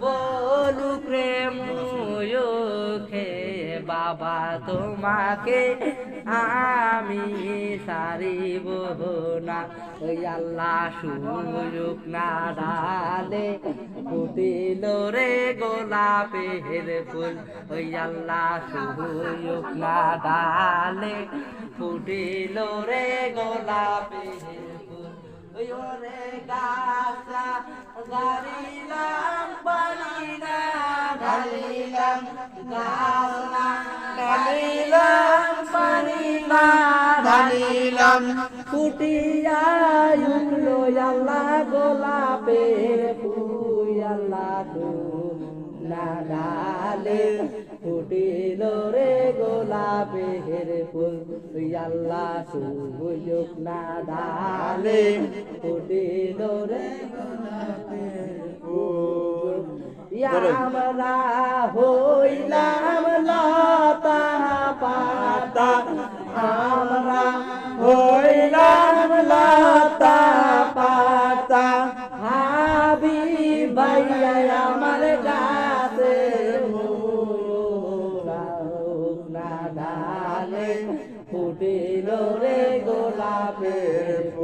বলু প্রেম বাবা তোমাকে আমি সারিব না। ওই আল্লাহ সুযোগ না ডালে ফুটিল রে গোলাপের ফুল। ওই আল্লাহ সুযোগ না ডালে ফুটিল রে গোলাপের ওরে গাছা গাড়িলাম বাড়িনা ঢালিলাম গাছনা আল্লাহ গোলাপের ফুল আল্লাহ না ফুটিল রে গোলাপের ফুল, তুই আল্লাহ সুযোগ না ডালে ফুটিল রে গোলাপের আমরা হইলাম লতা পাতা। আমরা হইলাম লতা পাতা। হাবি ভাইয়া আমার গাছে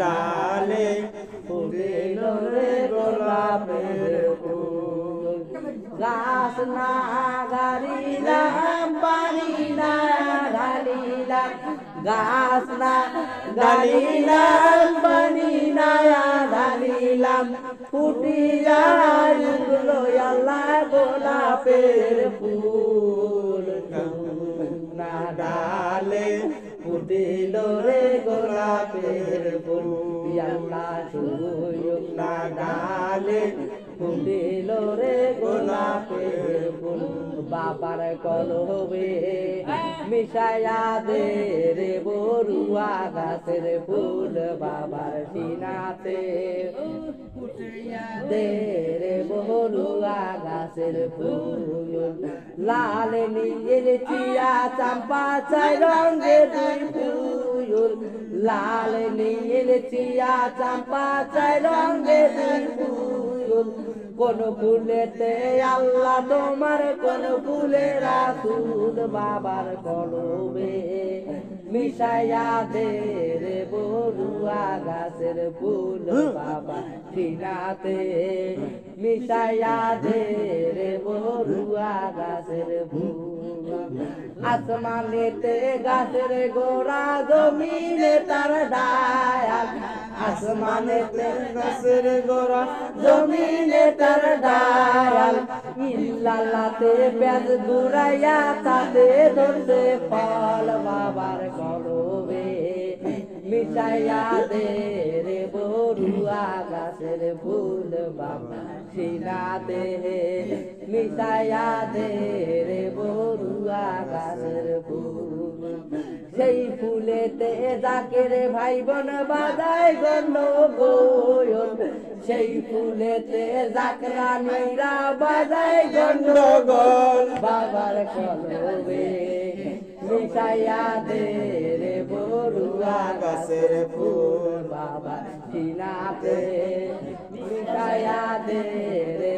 ডালে ফুটিল রে গোলাপের ফুল গাছ না গাড়িলাম পানি না ঢালিলাম গাছ না গাড়িলাম পানি না ঢালিলাম ফুটিয়া উঠল আল্লাহ গোলাপের ফুল। আল্লাহ সুযোগ না বাবার কলবে মিশায়া দে রে বরুয়া গাছের ফুল। বাবার সিনাতে দে রে বরুয়া গাছের ফুল। লাল নীল চিয়া চাম্পা চাই রঙে দুই ফুল। লাল নীল চিয়া চাম্পা চাই রঙে দুই ফুল। কোন ফুলেতে আল্লাহ তোমার, কোন ফুলে রাসুল বাবার কলবে মিশাইয়া দে রে বরুয়া গাছের ফুল বাবা ঠিনাতে মিশাইয়া দে রে বরুয়া গাছের ফুল আসমানেতে গাছের গোড়া জমিনে তার ডায়া। আসমানেতে গাছের গোড়া জমিনে তার ডায়াল ইল্লালাতে পেঁয়াজ গুড়াইয়া তাতে ধরতে ফল বাবার করবে মিশাইয়া দে রে বড়ুয়া গাছের ফুল বাবা সিনাতে মিশাইয়া দে রে বড়ুয়া গাছের ফুল সেই ফুলেতে রে ভাই বোন বাজায় গণ্য গোয়ন। সেই ফুলেতে জাকরা মেয়েরা বাজায় গন্ডগোল। বাবার কলবে মিশাইয়া দে রে বড়ুয়া গাছের ফুল। বাবা সিনাতে মিশাইয়া দে রে